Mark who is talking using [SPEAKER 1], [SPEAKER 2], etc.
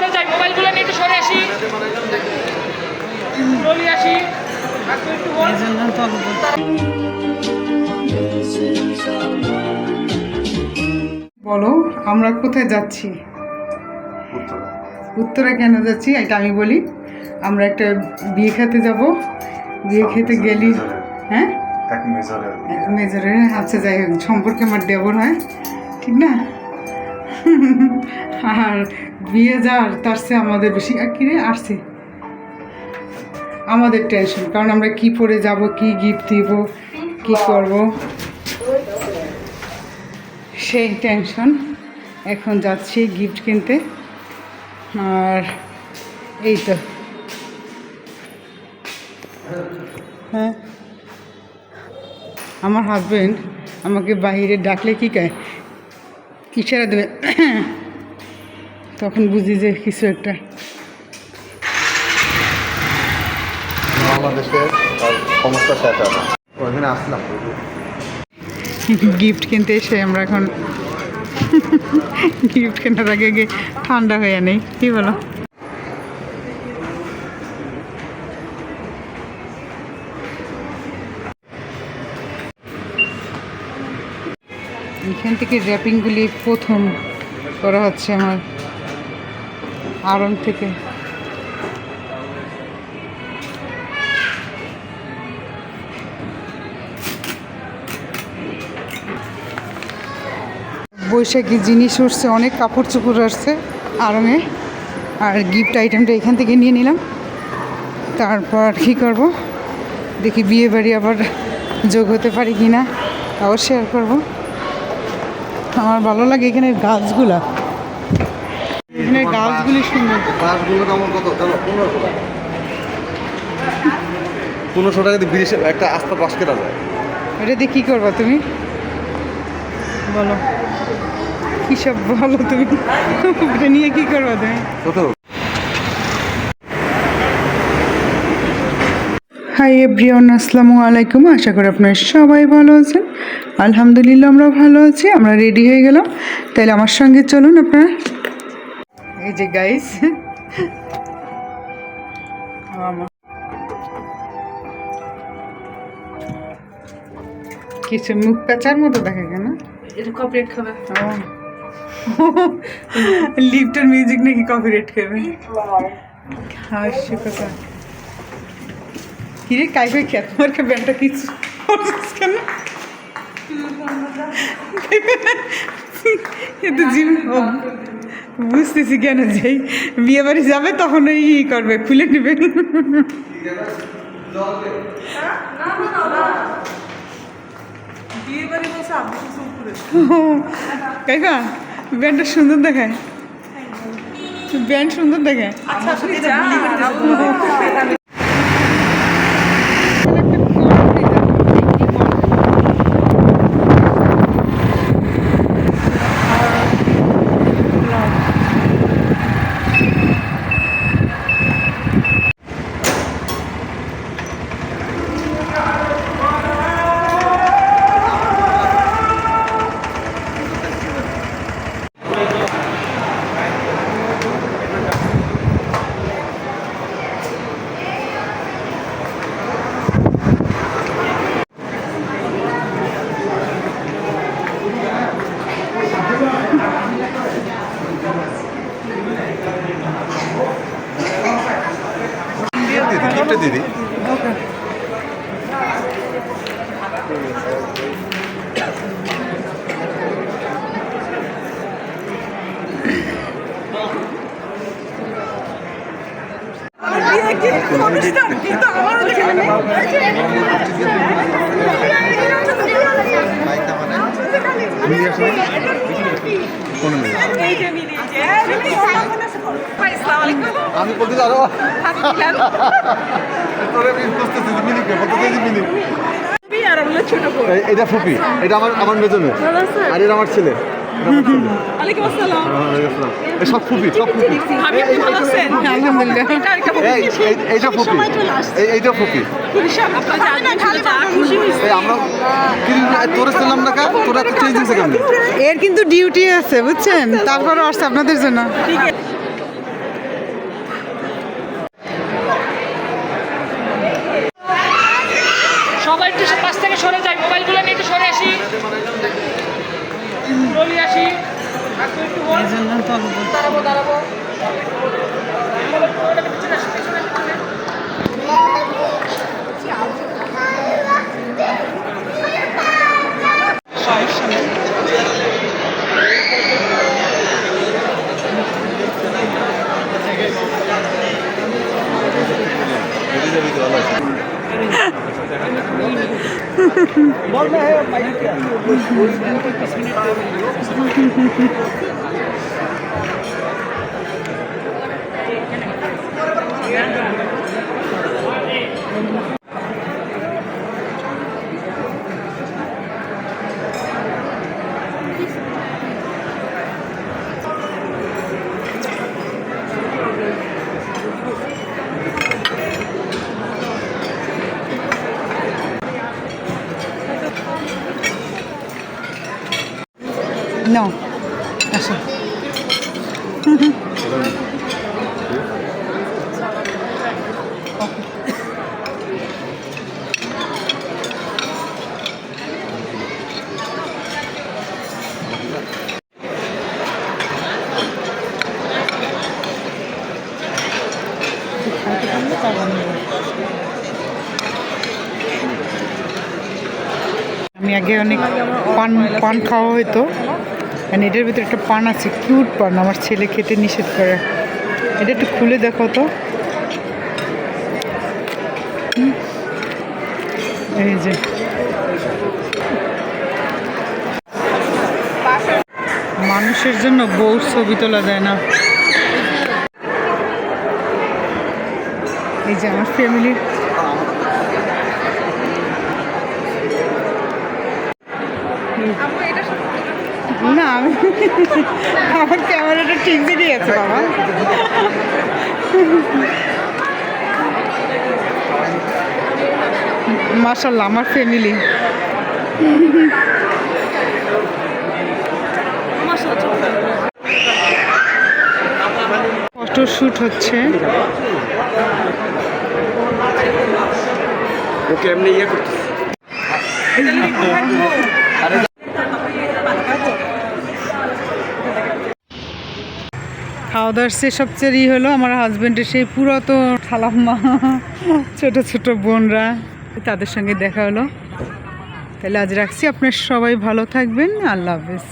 [SPEAKER 1] সরে যাই মোবাইলগুলো নিয়ে একটু সরে আসি। চলে আসি। একটু বলো।
[SPEAKER 2] আমরা কোথায় যাচ্ছি? উত্তরা। কেন যাচ্ছি? এটা আমি বলি। আমরা একটা বিয়ে খেতে যাব। বিয়ে খেতে গেলি হ্যাঁ?
[SPEAKER 3] মেজরের।
[SPEAKER 2] আচ্ছা যাই হোক সম্পর্কে আমার দেবর হয়। ঠিক না? আর বিয়ে যাওয়ার তার চেয়ে আমাদের বেশি। কিরে, আসছে। আমাদের টেনশন কারণ আমরা কি পরে যাব, কি গিফট দিব, কি করব? সেই টেনশন এখন যাচ্ছি গিফট কিনতে। আর এই তো। হ্যাঁ। আমার হাজব্যান্ড আমাকে বাইরে ডাকলে কি কায়? ইশারা দেবে? তখন বুঝি যে কিছু একটা। গিফট কিনতে এসে আমরা এখন গিফট কেনার আগে আগে ঠান্ডা হয়ে নেই। কি বলো? এখান থেকে র্যাপিংগুলি প্রথম করা হচ্ছে আমার আড়ং থেকে। বৈশাখী জিনিস উঠছে, অনেক কাপড় চোপড় আসছে আড়ঙে। আর গিফট আইটেমটা এখান থেকে নিয়ে নিলাম। তারপর কী করব? দেখি বিয়ে বাড়ি আবার যোগ হতে পারি কি না তাও শেয়ার করব। আমার ভালো লাগে এখানে গাছগুলা। এখানে গাছগুলি সুন্দর।
[SPEAKER 3] গাছগুলো কেমন কত? জানো পনেরোশো টাকা। পনেরোশো টাকা দিয়ে বিদেশে একটা আস্তা বাস কেনা যায়।
[SPEAKER 2] এটা দিয়ে কি করবা তুমি? বলো। কি সব বলো তুমি? এটা নিয়ে কি করবা তুমি?
[SPEAKER 3] কত
[SPEAKER 2] হাই এভরিওয়ান আসসালামু আলাইকুম। আশা করি আপনারা সবাই ভালো আছেন। আলহামদুলিল্লাহ আমরা ভালো আছি আমরা রেডি হয়ে গেলাম। তাহলে আমার সঙ্গে চলুন আপনারা। এই যে গাইস কিছু মুখ কাচার মতো দেখা কেন
[SPEAKER 1] এটা কপিরাইট খাবে।
[SPEAKER 2] লিফটের মিউজিক নাকি কপিরাইট খাবে? হাসি কথা। কিরে কাই কাই খেত মার্কে ব্যান্ডটা কিছু করছিস কেন? এতো জিম বুঝতেছি কেন যাই বিয়ে বাড়ি যাবে তখন ওই ই করবে খুলে নেবে। কাইকা ব্যান্ডটা সুন্দর দেখায়। ব্যান্ড সুন্দর দেখায়।
[SPEAKER 3] দিদি গিফটে দিদি। দিই কি? আমি বলতে আরও তোরে আমি বলতে চাইছি এটা ফুপি এটা আমার আমার মেজনে আর এটা আমার ছেলে। এর কিন্তু ডিউটি আছে বুঝছেন? তারপর আসছে আপনাদের জন্য। সবাই
[SPEAKER 2] একটু পাশ থেকে সরে যায় নিয়ে একটু সরে আসি। এই জন্য তো
[SPEAKER 1] দাঁড়াবো দাঁড়াবো
[SPEAKER 2] সমস্যা নেই No. আসো আমি আগে অনেক পান পান খাওয়া হতো আর এটার ভিতরে একটা পান আছে, কিউট পান, আমার ছেলে খেতে নিষেধ করে। এটা একটু খুলে দেখো তো। এই যে। মানুষের জন্য বউ ছবি তোলা যায় না। এই যে আমার ফ্যামিলির না আমি আমার ক্যামেরাটা ঠিক আছে বাবা। মাসাল্লাহ আমার ফ্যামিলি ফটো শ্যুট হচ্ছে।
[SPEAKER 3] ওকে এমনি ইয়ে করতে
[SPEAKER 2] খাওয়া সে সবচেয়ে ই হলো আমার হাজব্যান্ডের সেই পুরাতন খালাম্মা ছোট ছোট বোনরা। তাদের সঙ্গে দেখা হলো। তাহলে আজ রাখছি। আপনার সবাই ভালো থাকবেন। আল্লাহ হাফেজ।